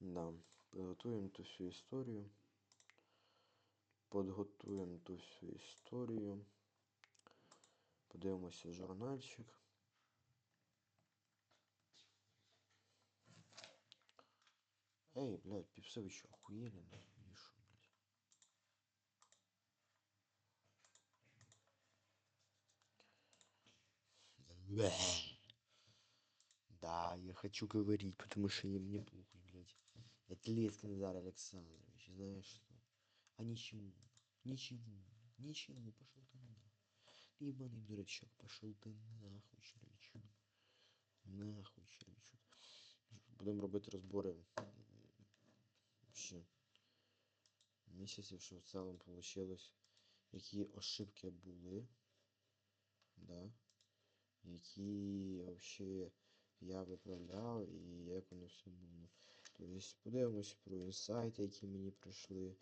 Да. Підготуємо ту всю історію. Підготуємо ту всю історію. Подивимося журнальчик. Эй, блядь, пипсы, вы чё, охуели, нахуй, или шо, блядь? Бэ. Да, я хочу говорить, потому что я мне похуй, блядь. Это Лескин Назар Александрович, знаешь что? А ничего, ничего, ничего, пошел ты нахуй. Ты ебаный дурачок, пошел ты нахуй, червячок. Нахуй, червячок. Будемо робити розбори. Вообще. Місяців, що в цілому вийшло. Які ошибки були. Да. Які вообще я виправляв і як воно все було. Тобто подивимось про інсайти, які мені прийшли.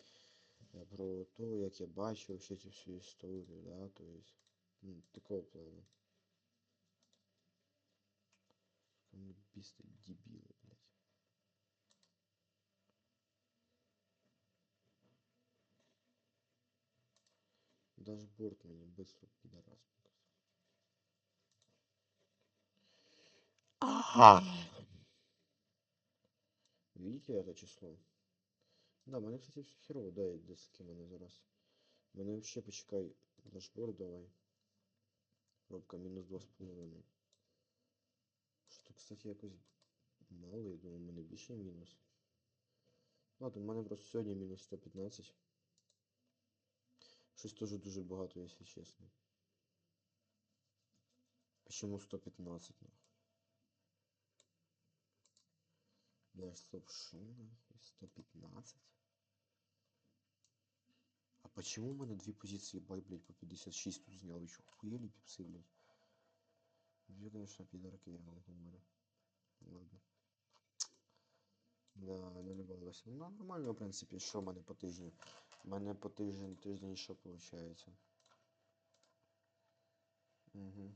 е, Про те, як я бачив вообще цю всю історію, да, тобто, ну, такого плану. Ну, бісти дебіли, блядь. Дашборд мені быстро підарас показав. Видите это число? Да, мене, кстати, все херово, да, і диски мене зараз. Мене вообще почекай дашборд давай. Робка мінус 2,5. Що, кстати, якось мало, я думаю, в мене більше мінус. Ладно, в мене просто сьогодні мінус 115. Щось теж дуже багато, якщо чесно. Почему 115 нахуй? Стоп, шо нахуй? 115? А почему у мене дві позиції бай, блядь, по 56 тут зняли? Чё, охуели пипсы, блядь? Две, конечно, пидорки, я вам говорю. Ладно. Да, не любилося. Ну, нормально, в принципі, що в мене по тижню? У мене по тиждень, тиждень що виходить? Угу.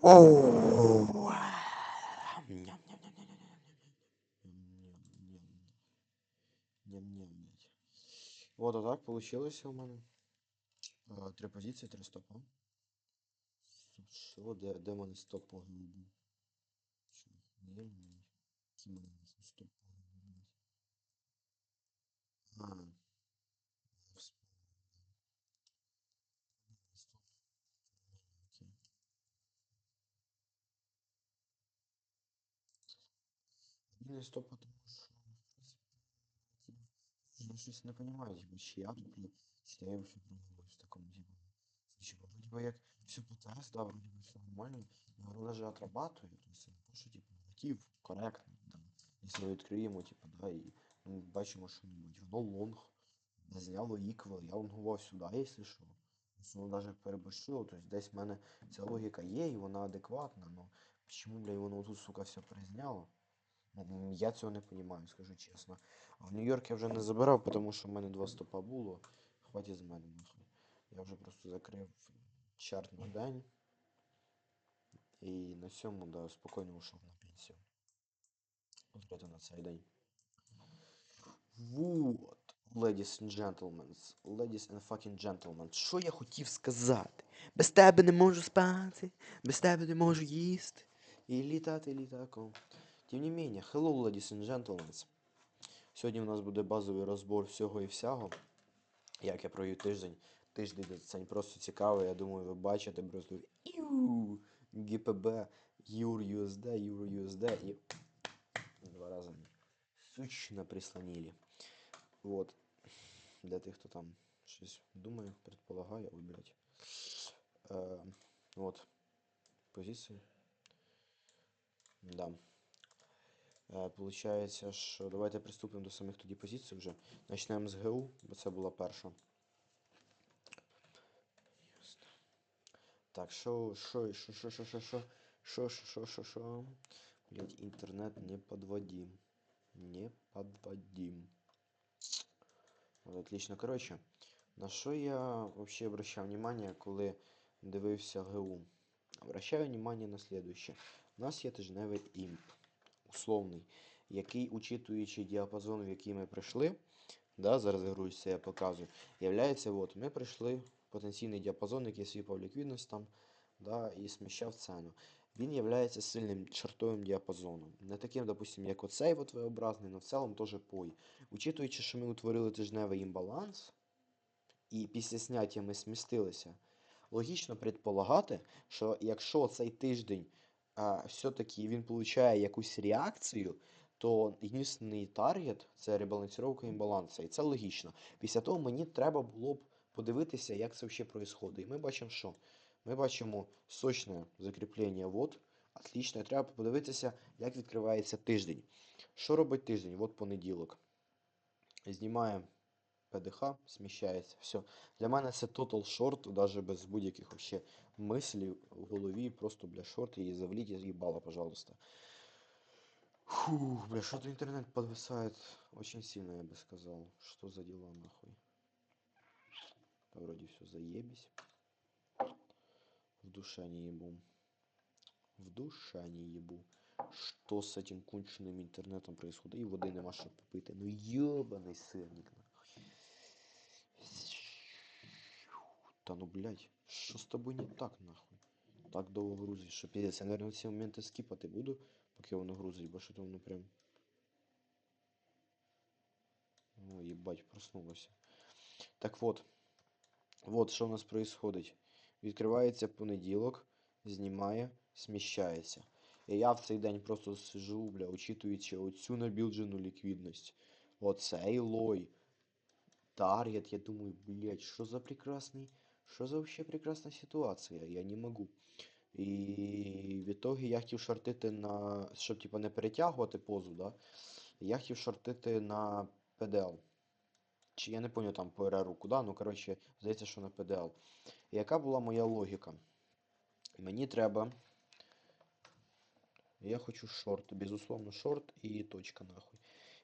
Оу. Вот так получилось у мене. Э, три позиції, три стопа. Що, де, де мене стопа? Що, не є? Ці Один стоп, потому что, в принципе, я щось не понимаю, типа, чи я тут, блядь, чи я вообще пробую в такому, типа, типа, вроде бы як все ПТС, да, вроде бы все нормально, но воно даже отрабатывает, то есть, то, що, типа, мотив коректний, там, якщо ми відкриємо, типа, да, і ну, бачимо що-небудь, воно лонг, не зняло іквел, я лонгував сюди, якщо що. Тобто Воно навіть переборщило, тобто десь в мене ця логіка є, і вона адекватна, но чому, бля, воно тут, сука, все призняло? Я цього не розумію, скажу чесно. А в Нью-Йорк я вже не забирав, тому що в мене два стопа було. Хватить з мене нахуй. Я вже просто закрив чарт на день. І на цьому, да, спокійно ушов на пенсію. Конкретно на цей день. Вот. Ladies and gentlemen. Ladies and fucking gentlemen. Що я хотів сказати? Без тебе не можу спати, без тебе не можу їсти. І літати літаком. Тим не менее, hello, ladies and gentlemen. Сьогодні у нас буде базовий розбор всього і всього. Як я провів тиждень. Тиждень це просто цікаво, я думаю, ви бачите просто ГПБ, ЮР USD, ЮР USD і два рази сучно прислонили. Вот. Для тих, хто там щось думає, предполагає, ой, блядь. Е, вот. Позиції. Да. Е, Получається, що давайте приступимо до самих тоді позицій вже. Почнемо з ГУ, бо це була перша. Так, що, що, що, що, що, що, що, що, що, що, що. Блять, інтернет не подводим. Не подводим. Вот, отлично. Короче, на що я вообще обращав внимание, коли дивився ГУ? Обращаю внимание на следующее. У нас є тижневий імп, условний, який, учитуючи діапазон, в який ми прийшли, да, зараз грузиться, я показую, являється, от, ми прийшли потенційний діапазон, який свіпав ліквідність там, да, і сміщав ціну. Він є сильним чартовим діапазоном. Не таким, допустим, як оцей от V-образний, але в цілому теж пой. Учитуючи, що ми утворили тижневий імбаланс, і після зняття ми смістилися, логічно предполагати, що якщо цей тиждень все-таки він получає якусь реакцію, то єдиний таргет це ребалансировка імбаланса. І це логічно. Після того мені треба було б подивитися, як це взагалі відбувається. І ми бачимо, що? Ми бачимо сочне закріплення вот. Отлично, треба подивитися, як відкривається тиждень. Що робить тиждень? От понеділок. Знімаємо ПДХ, сміщається. Все. Для мене це total short, навіть без будь-яких вообще мислів в голові. Просто, бля, шорт і завліть і їбало, пожалуйста. Фух, бля, что-то интернет подвисает очень сильно, я бы сказал. Что за дела, нахуй? Да вроде все заебись. В душе не ебу. В душе не ебу. Что с этим конченным интернетом происходит? И воды нема що попити. Ну ёбаный сырник, Та ну, блядь, що з тобою не так, нахуй? Так довго грузиш, що піздець. Я, наверное, ці моменти скіпати буду, поки воно грузить, бо що то воно прям... О, ебать, проснулося. Так вот. Вот що у нас происходить. Відкривається понеділок, знімає, сміщається. І я в цей день просто сижу, бля, очитуючи оцю набілджену ліквідність. Оцей лой. Таргет, я думаю, блядь, що за прекрасний, що за вообще прекрасна ситуація, я не можу. І в итоге я хотів шортити на, щоб типа не перетягувати позу, да? Я хотів шортити на PDL. Чи я не пам'ятаю там по РРу куди, ну коротше, здається, що на. І яка була моя логіка? Мені треба. Я хочу шорт, безусловно, шорт і точка нахуй.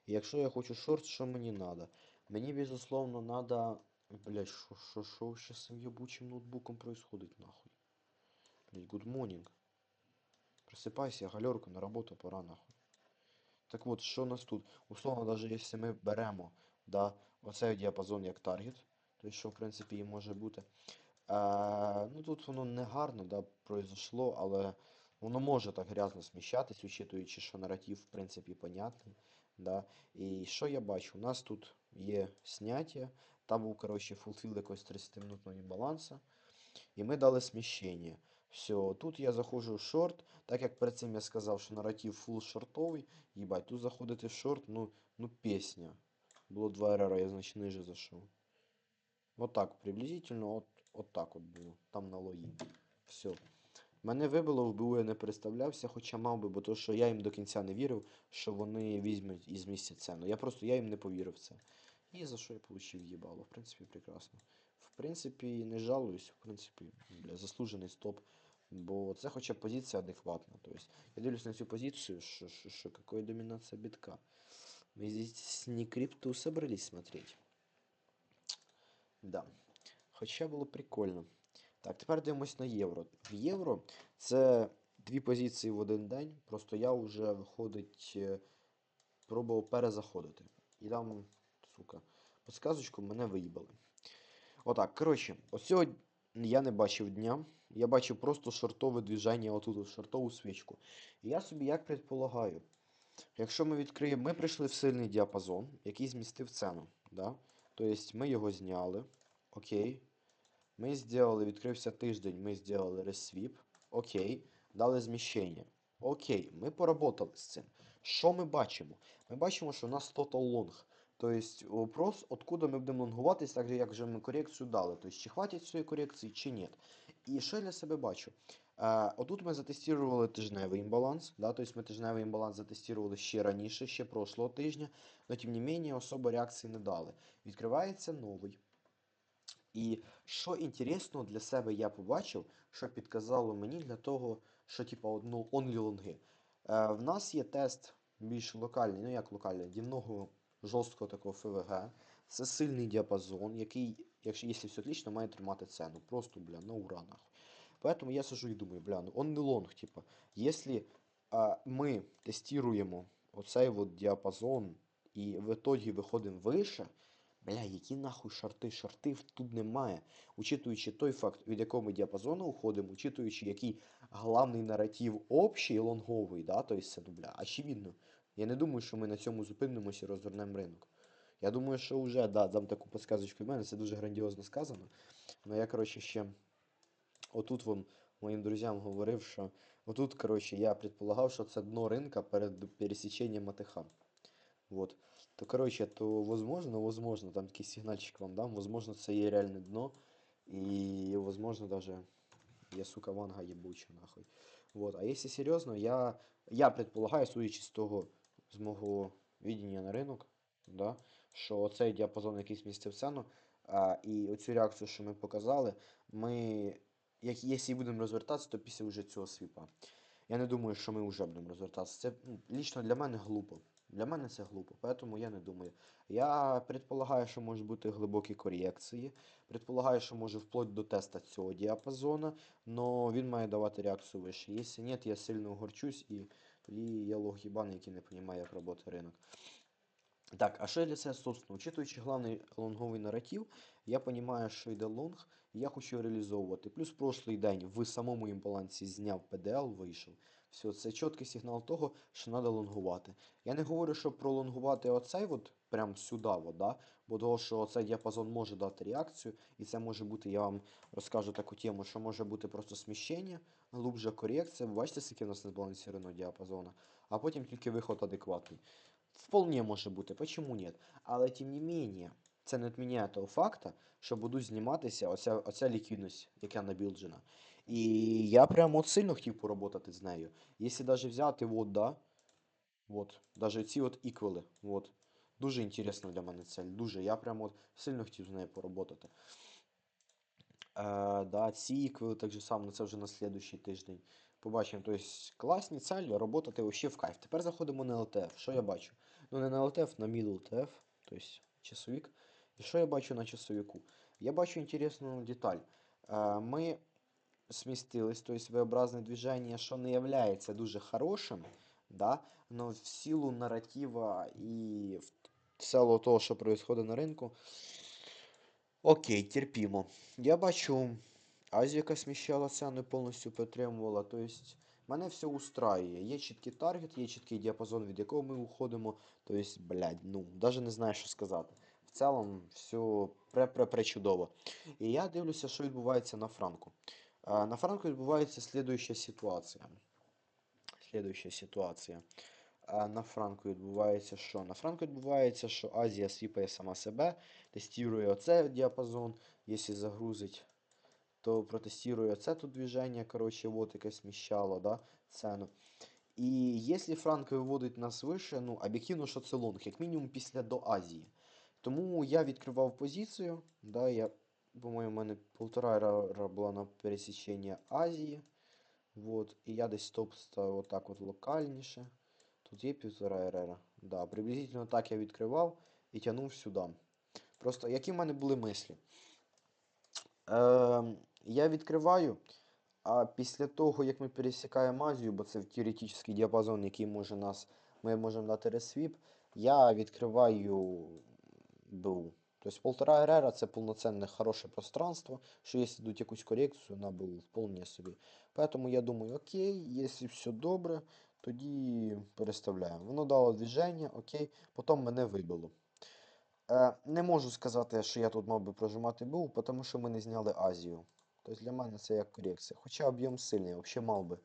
І якщо я хочу шорт, що мені треба? Мені, безусловно, надо... Блять, що, що ще з цим ебучим ноутбуком происходит, нахуй? Блять, good morning. Просыпайся, галерка, на роботу пора, нахуй. Так от, що у нас тут? Условно, даже якщо ми беремо, да, оцей діапазон як таргет, то що, в принципі, і може бути. Е, ну тут воно не гарно, да, произошло, але воно може так грязно сміщатись, учитуючи, що наратив, в принципі, понятний. Да. І що я бачу? У нас тут є сняття, там був, коротше, фулфіл якогось 30-минутного баланса. І ми дали сміщення. Все, тут я заходжу в шорт, так як перед цим я сказав, що наратив фул шортовий. Їбать, тут заходити в шорт, ну, ну пісня. Було два ерера, я значить ниже зайшов. Вот так, приблизительно, от, от так от було. Там на лої. Все. Мене вибило, в БУ я не представлявся, хоча мав би, бо то, що я їм до кінця не вірив, що вони візьмуть і змістять ціну. Я просто я їм не повірив в це. І за що я получив їбало. В принципі, прекрасно. В принципі, не жалуюсь, в принципі, бля, заслужений стоп. Бо це хоча б позиція адекватна. Тобто, я дивлюсь на цю позицію, що, що, що, какая домінація бітка. Мы здесь не крипту собрались смотреть. Да. Хоча було прикольно. Так, тепер дивимось на євро. В євро це дві позиції в один день. Просто я вже виходить, е, пробував перезаходити. І там, сука, подсказочку мене виїбали. Отак, коротше, ось я не бачив дня. Я бачив просто шортове движення, отут шортову свічку. І я собі як предполагаю, якщо ми відкриємо, ми прийшли в сильний діапазон, який змістив ціну. Да? Тобто ми його зняли. Окей. Ми зробили, відкрився тиждень, ми зробили ресвіп. Окей. Дали зміщення. Окей, ми поработали з цим. Що ми бачимо? Ми бачимо, що у нас total long. Тобто вопрос, откуда ми будемо лонгуватись, так же, як вже ми корекцію дали. Тобто, чи хватить цієї корекції, чи ні. І що я для себе бачу? Е, отут ми затестували тижневий імбаланс. Да? Тобто ми тижневий імбаланс затестували ще раніше, ще прошлого тижня, але тим не менше особо реакції не дали. Відкривається новий. І що інтересно для себе я побачив, що підказало мені для того, що типа ну, онлі лонги. Е, в нас є тест більш локальний, ну як локальний, дівного жорсткого такого ФВГ. Це сильний діапазон, який, якщо якщо все отлично, має тримати ціну. Просто, бля, на ура нахуй. Поэтому я сижу і думаю, бля, ну он не лонг, типа. А, ми тестуємо оцей от діапазон і в итогі виходимо вище, бля, які нахуй шарти? Шартів тут немає. Учитуючи той факт, від якого ми діапазону уходимо, учитуючи, який главний наратив общий лонговий, да, то есть ну, бля, очевидно. Я не думаю, що ми на цьому зупинимося і розвернемо ринок. Я думаю, що вже, да, дам таку подсказочку від мене, це дуже грандіозно сказано. Ну я, коротше, ще отут вам моїм друзям говорив, що отут, коротше, я предполагав, що це дно ринка перед пересіченням АТХ. Вот. То, коротше, то возможно, возможно, там такий сигнальчик вам дам, возможно, це є реальне дно. І, возможно, даже я, сука, ванга ебуча, нахуй. Вот. А если серьезно, я, я предполагаю, судячи з того, з мого відіння на ринок, да, що цей діапазон якийсь містив ціну, а, і оцю реакцію, що ми показали, ми, як, якщо будемо розвертатися, то після вже цього свіпа. Я не думаю, що ми вже будемо розвертатися. Це ну, лічно для мене глупо. Для мене це глупо, поэтому я не думаю. Я предполагаю, що можуть бути глибокі корекції. Предполагаю, що може вплоть до теста цього діапазону, но він має давати реакцію вище. Якщо ні, я сильно огорчусь і тоді я лох єбаний, який не розуміє, як працює ринок. Так, а що для себе, собственно, учитуючи главний лонговий наратив, я розумію, що йде лонг, і я хочу реалізовувати. Плюс прошлий день в самому імбалансі зняв ПДЛ, вийшов. Все, це чіткий сигнал того, що треба лонгувати. Я не говорю, що пролонгувати оцей от прям сюди, от, да? бо того, що цей діапазон може дати реакцію, і це може бути, я вам розкажу таку тему, що може бути просто сміщення, глубже корекція. Бачите, скільки у нас не збалансовано діапазона, а потім тільки виход адекватний. Вполне може бути, почему нет? Але тим не менее, це не відміняє того факта, що буду зніматися оця, оця ліквідність, яка набілджена. І я прямо от сильно хотів поработати з нею. Якщо навіть взяти, от, да, от, навіть ці от іквели, от, дуже інтересно для мене цель, дуже. Я прямо от сильно хотів з нею поработати. Е, да, ці іквели так же само, це вже на слідуючий тиждень. Побачимо, тобто класні цілі, роботати вообще в кайф. Тепер заходимо на LTF. Що я бачу? Ну не на LTF, на middle TF, тобто часовик. І що я бачу на часовику? Я бачу інтересну деталь. Е, Ми смістились, тобто своєобразне движення, що не являється дуже хорошим, да? но в силу наратива і в силу того, що відбувається на ринку, окей, терпімо. Я бачу, Азія, яка сміщала ціну повністю підтримувала. Тобто, мене все устраює. Є чіткий таргет, є чіткий діапазон, від якого ми уходимо. Тобто, блядь, ну, навіть не знаю, що сказати. В цілому, все пре-пре-пре чудово. І я дивлюся, що відбувається на франку. На франку відбувається слідуюча ситуація. Слідуюча ситуація. На франку відбувається що? На франку відбувається, що Азія свіпає сама себе, тестує оцей діапазон, якщо загрузить, то протестує оце тут движення, коротше, вот яке сміщало, да, ціну. І якщо франк виводить нас вище, ну, об'єктивно, що це лонг, як мінімум після до Азії. Тому я відкривав позицію, да, я, по-моєму, у мене полтора ера була на пересічення Азії. Вот, і я десь стоп ставив отак от локальніше. Тут РР. Да, приблизительно так я відкривав і тягнув сюди. Просто які в мене були мислі? Е, я відкриваю, а після того, як ми пересікаємо Азію, бо це теоретичний діапазон, який може нас, ми можемо дати ресвіп, я відкриваю БУ. Тобто полтора РР це повноцінне хороше пространство, що якщо йдуть якусь корекцію на БУ, вполне собі. Поэтому я думаю, окей, якщо все добре, тоді переставляємо. Воно дало движення, окей, потім мене вибило. Е, не можу сказати, що я тут мав би прожимати БУ, тому що ми не зняли Азію. Тобто для мене це як корекція. Хоча об'єм сильний, взагалі мав би.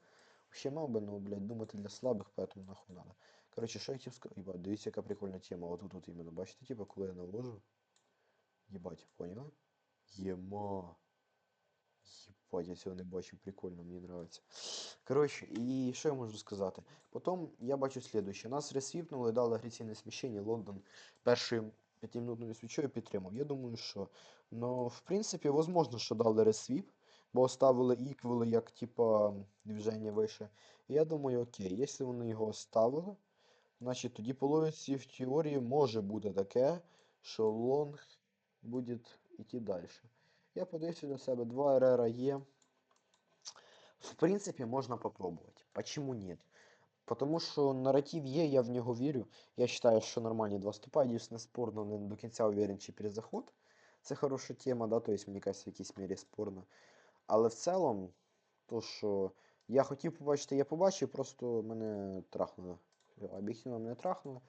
Взагалі мав би, ну, блядь, думати для слабих, поэтому нахуй надо. Коротше, що я хотів сказати? Єбать, дивіться, яка прикольна тема. Отут тут іменно, бачите, типу, коли я навожу. Єбать, поняли? Єма. Єбать, я цього не бачив, прикольно, мені нравиться. Коротше, і що я можу сказати? Потім я бачу слідуюче. Нас ресвіпнули, дали агресивне сміщення, Лондон першою п'ятимінутною свічою підтримав. Я думаю, що. Ну, в принципі, возможно, що дали ресвіп, бо оставили іквели як, типа, движення вище. Я думаю, окей, якщо вони його оставили, значить тоді по логіці в теорії може бути таке, що лонг буде йти далі. Я подивився для себе, 2 РР є. В принципе, можно попробовать. Почему нет? Потому що наратив є, я в нього вірю. Я вважаю, що нормальні два стопа. Єдине спорно, не до кінця уверен, чи перезаход. Це хороша тема, да, тобто, мені кажется, в якійсь мірі спорно. Але в цілому, то, що я хотів побачити, я побачив, просто мене трахнуло. Об'єктивно мене трахнуло.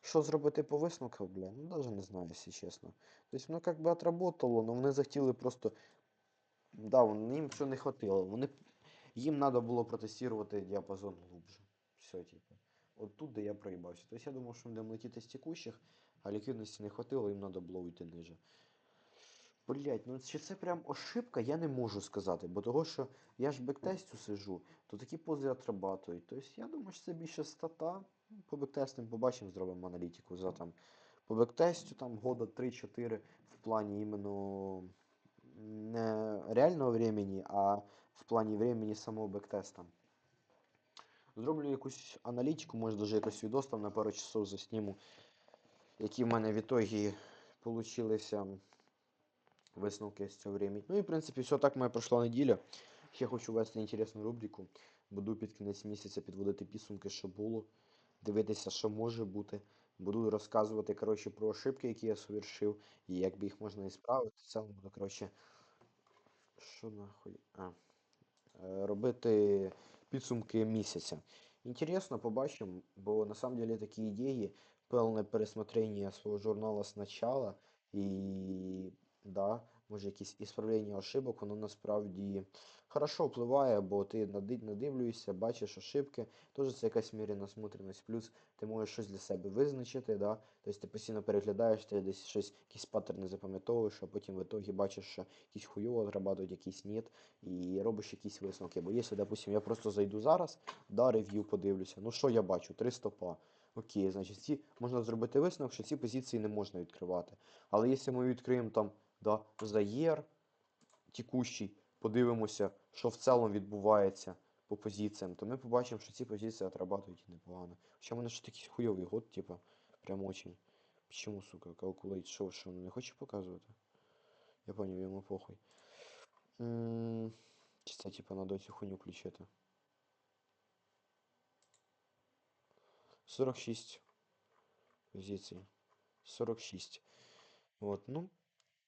Що зробити по висновку, бля? Ну, навіть не знаю, якщо чесно. Тобто, воно як би отработало, але вони захотіли просто. Да, їм все не хватило. Вони... Їм треба було протестувати діапазон глубже. Все, типу. От тут, де я проїбався. Тобто я думав, що ми будемо летіти з текущих, а ліквідності не хватило, їм треба було уйти ниже. Блять, ну чи це прям ошибка, я не можу сказати, бо того, що я ж бектестю сижу, то такі пози отрабатують. Тобто я думаю, що це більше стата. По бектестам побачимо, зробимо аналітику за там. По бектестю там года 3-4 в плані іменно не реального времени, а в плані времени самого бектеста. Зроблю якусь аналітику, може даже якось відос там на пару часов засніму, які в мене в ітогі получилися висновки з цього времени. Ну і в принципі все так моя пройшла неділя. Ще хочу ввести інтересну рубрику. Буду під кінець місяця підводити підсумки, що було, дивитися, що може бути. Буду розказувати коротше, про ошибки, які я совершив, і як би їх можна ісправити. В цілому буду, коротше, що нахуй? А, е, робити підсумки місяця. Інтересно, побачимо, бо на самом деле такі ідеї, певне пересмотрення свого журналу спочатку, і да, може якісь ісправлення ошибок, воно насправді хорошо впливає, бо ти нади- надивлюєшся, бачиш ошибки, теж це якась мірі насмотреність. Плюс ти можеш щось для себе визначити, да? тобто ти постійно переглядаєш, ти десь щось, якісь паттерни запам'ятовуєш, а потім в итоге бачиш, що якісь хуйово отрабатують, якісь ні, і робиш якісь висновки. Бо якщо, допустим, я просто зайду зараз, да, рев'ю подивлюся, ну що я бачу? Три стопа. Окей, значить, ці можна зробити висновок, що ці позиції не можна відкривати. Але якщо ми відкриємо там да, заєр текущий, подивимося, що в цілому відбувається по позиціям, то ми побачимо, що ці позиції отрабатують непогано. Хоча в мене ж такий хуйовий год, типа, прям очень. Почему, сука, калкулейт, що, що не хоче показувати? Я поняв, йому похуй. М, Чи це, типа, надо цю хуйню включити? 46 позицій. 46. От, ну,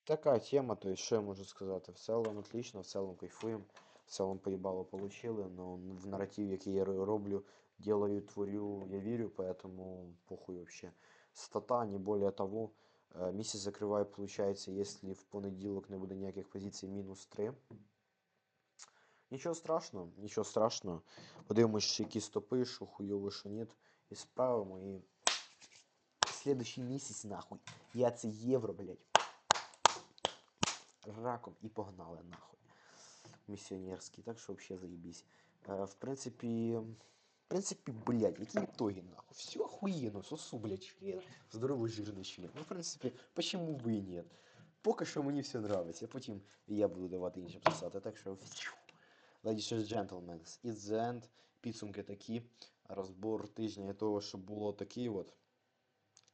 така тема, то есть, що я можу сказати? В цілому отлично, в цілому кайфуємо, в цілому поїбало получили, но в наратив, який я роблю, делаю, творю, я вірю, поэтому похуй вообще. Стата, не более того. Е, Місяць закриваю, получается, якщо в понеділок не буде ніяких позицій, мінус 3. Нічого страшного, нічого страшного. Подивимось, які стопи, що хуйово, що ні. І справимо. І следующий місяць, нахуй. Я це євро, блядь Раком і погнали, нахуй. Місіонерський, так що вообще заебись. Е, в принципі. В принципі, блядь, які итоги, нахуй. Все охуенно, сосу, блядь, член. Здоровый жирный член. Ну, в принципі, почему бы и нет? Поки що мені все нравиться, а потім я буду давати іншим писати. Так що. Ladies and gentlemen, it's the end. Підсумки такі. Розбор тижня і того, що було такий от.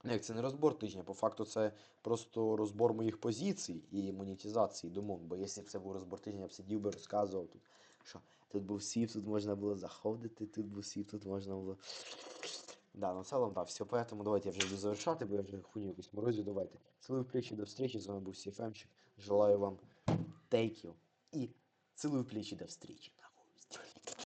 Ну, Як це не розбор тижня, по факту це просто розбор моїх позицій і монетизації думок. Бо якщо б це був розбор тижня, я б сидів би розказував тут, що тут був сів, тут можна було заходити, тут був сів, тут можна було. Да, ну в цілому, да, все, поэтому давайте я вже буду завершати, бо я вже хуйню якусь морозю, давайте. Цілую плечі до встречи, з вами був CFM-щик. Желаю вам you і цілую плечі до встречи.